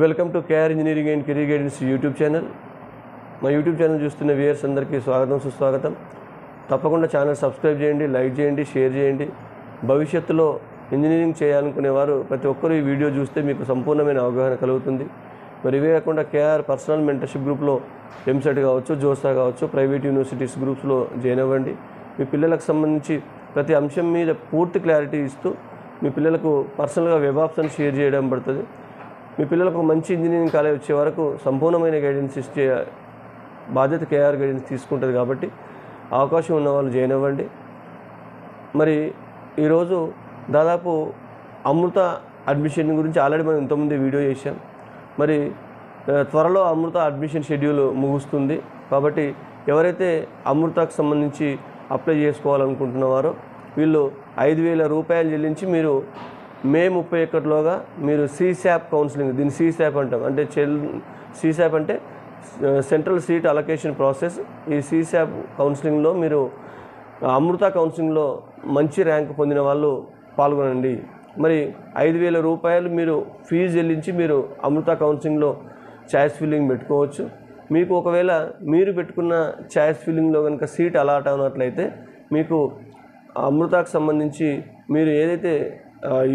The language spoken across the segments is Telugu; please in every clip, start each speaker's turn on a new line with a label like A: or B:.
A: Welcome to KR engineering and career guidance YouTube channel. మా యూట్యూబ్ ఛానల్ చూస్తున్న వ్యూయర్స్ అందరికీ స్వాగతం సుస్వాగతం. తప్పకుండా ఛానల్ సబ్స్క్రైబ్ చేయండి లైక్ చేయండి షేర్ చేయండి. భవిష్యత్తులో ఇంజనీరింగ్ చేయాలనుకునేవారు ప్రతి ఒక్కరూ ఈ వీడియో చూస్తే మీకు సంపూర్ణమైన అవగాహన కలుగుతుంది. మరి ఇవే కాకుండా కేఆర్ పర్సనల్ మెంటర్షిప్ గ్రూప్లో ఎంసెట్ కావచ్చు జోసా కావచ్చు ప్రైవేట్ యూనివర్సిటీస్ గ్రూప్స్లో జాయిన్ అవ్వండి. మీ పిల్లలకు సంబంధించి ప్రతి అంశం మీద పూర్తి క్లారిటీ ఇస్తూ మీ పిల్లలకు పర్సనల్గా వెబ్ ఆప్షన్ షేర్ చేయడం పడుతుంది. మీ పిల్లలకు మంచి ఇంజనీరింగ్ కాలేజ్ వచ్చే వరకు సంపూర్ణమైన గైడెన్స్ ఇచ్చే బాధ్యత కేఆర్ గైడెన్స్ తీసుకుంటుంది కాబట్టి అవకాశం ఉన్న వాళ్ళు జాయిన్ అవ్వండి. మరి ఈరోజు దాదాపు అమృత అడ్మిషన్ గురించి ఆల్రెడీ మనం ఇంతకుముందే వీడియో చేశాం. మరి త్వరలో అమృత అడ్మిషన్ షెడ్యూల్ ముగుస్తుంది. కాబట్టి ఎవరైతే అమృతకు సంబంధించి అప్లై చేసుకోవాలనుకుంటున్నవారో వీళ్ళు ఐదు వేల రూపాయలు చెల్లించి మీరు మే ముప్పై ఒకటిలోగా మీరు సీశాప్ కౌన్సిలింగ్ దీన్ని సీశాప్ అంటాం. అంటే చెల్ సీశాప్ అంటే సెంట్రల్ సీట్ అలొకేషన్ ప్రాసెస్ ఈ సీశాప్ కౌన్సిలింగ్లో మీరు అమృత కౌన్సిలింగ్లో మంచి ర్యాంక్ పొందిన వాళ్ళు పాల్గొనండి. మరి ఐదు వేల రూపాయలు మీరు ఫీజు చెల్లించి మీరు అమృత కౌన్సిలింగ్లో ఛాయిస్ ఫిల్లింగ్ పెట్టుకోవచ్చు. మీకు ఒకవేళ మీరు పెట్టుకున్న ఛాయిస్ ఫిల్లింగ్లో కనుక సీట్ అలాట్ అవునట్లయితే మీకు అమృతకు సంబంధించి మీరు ఏదైతే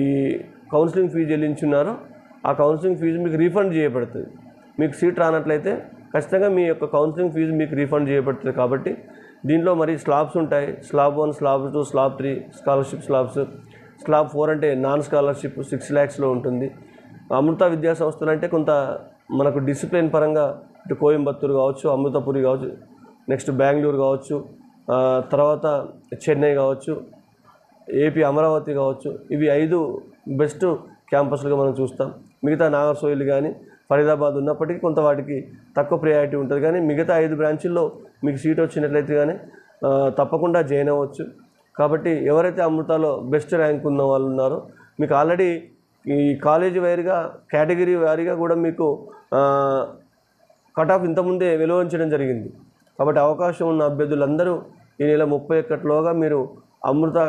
A: ఈ కౌన్సిలింగ్ ఫీజు చెల్లించున్నారో ఆ కౌన్సిలింగ్ ఫీజు మీకు రీఫండ్ చేయబడుతుంది. మీకు సీట్ రానట్లయితే ఖచ్చితంగా మీ యొక్క కౌన్సిలింగ్ ఫీజు మీకు రీఫండ్ చేయబడుతుంది కాబట్టి దీంట్లో మరి స్లాబ్స్ ఉంటాయి. Slab one slab two slab three scholarship slabs slab four అంటే నాన్ స్కాలర్షిప్ సిక్స్ ల్యాక్స్లో ఉంటుంది. అమృత విద్యా సంస్థలు అంటే కొంత మనకు డిసిప్లిన్ పరంగా ఇటు కోయంబత్తూరు కావచ్చు అమృతపురి కావచ్చు నెక్స్ట్ బెంగళూరు కావచ్చు తర్వాత చెన్నై కావచ్చు ఏపీ అమరావతి కావచ్చు ఇవి ఐదు బెస్ట్ క్యాంపస్లుగా మనం చూస్తాం. మిగతా నాగర్సోయిల్ కానీ ఫరీదాబాద్ ఉన్నప్పటికీ కొంత వాటికి తక్కువ ప్రయారిటీ ఉంటుంది. కానీ మిగతా ఐదు బ్రాంచుల్లో మీకు సీట్ వచ్చినట్లయితే కానీ తప్పకుండా జాయిన్ అవ్వచ్చు. కాబట్టి ఎవరైతే అమృతాలో బెస్ట్ ర్యాంక్ ఉన్న వాళ్ళు ఉన్నారో మీకు ఆల్రెడీ ఈ కాలేజీ వైరుగా కేటగిరీ వారీగా కూడా మీకు కట్ ఆఫ్ ఇంతకుముందే వెలువరించడం జరిగింది. కాబట్టి అవకాశం ఉన్న అభ్యర్థులందరూ ఈ నెల ముప్పై ఒక్కటిలోగా మీరు అమృత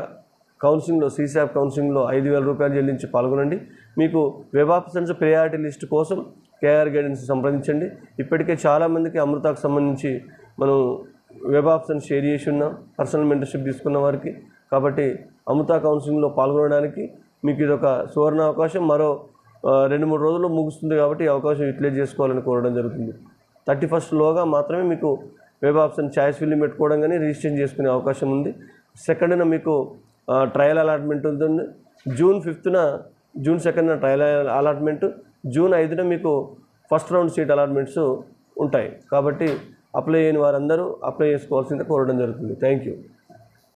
A: కౌన్సిలింగ్లో సీసాప్ కౌన్సిలింగ్లో ఐదు వేల రూపాయలు చెల్లించి పాల్గొనండి. మీకు వెబ్ ఆప్షన్స్ ప్రయారిటీ లిస్ట్ కోసం కేఆర్ గైడెన్స్ సంప్రదించండి. ఇప్పటికే చాలామందికి అమృతకు సంబంధించి మనం వెబ్ ఆప్షన్ షేర్ చేసి ఉన్నాం. పర్సనల్ మెంటర్షిప్ తీసుకున్న వారికి. కాబట్టి అమృత కౌన్సిలింగ్లో పాల్గొనడానికి మీకు ఇది ఒక సువర్ణ అవకాశం. మరో రెండు మూడు రోజుల్లో ముగుస్తుంది కాబట్టి ఈ అవకాశం యూటిలైజ్ చేసుకోవాలని కోరడం జరుగుతుంది. థర్టీ ఫస్ట్లోగా మాత్రమే మీకు వెబ్ ఆప్షన్ ఛాయిస్ ఫిల్లింగ్ పెట్టుకోవడం కానీ రిజిస్ట్రేషన్ చేసుకునే అవకాశం ఉంది. సెకండ్న మీకు ట్రయల్ అలాట్మెంట్ ఉంటుంది. జూన్ ఫిఫ్త్న జూన్ సెకండ్న ట్రయల్ అలాట్మెంట్ జూన్ ఐదున మీకు ఫస్ట్ రౌండ్ సీట్ అలాట్మెంట్స్ ఉంటాయి. కాబట్టి అప్లై చేయని వారందరూ అప్లై చేసుకోవాల్సిందే కోరడం జరుగుతుంది. Thank you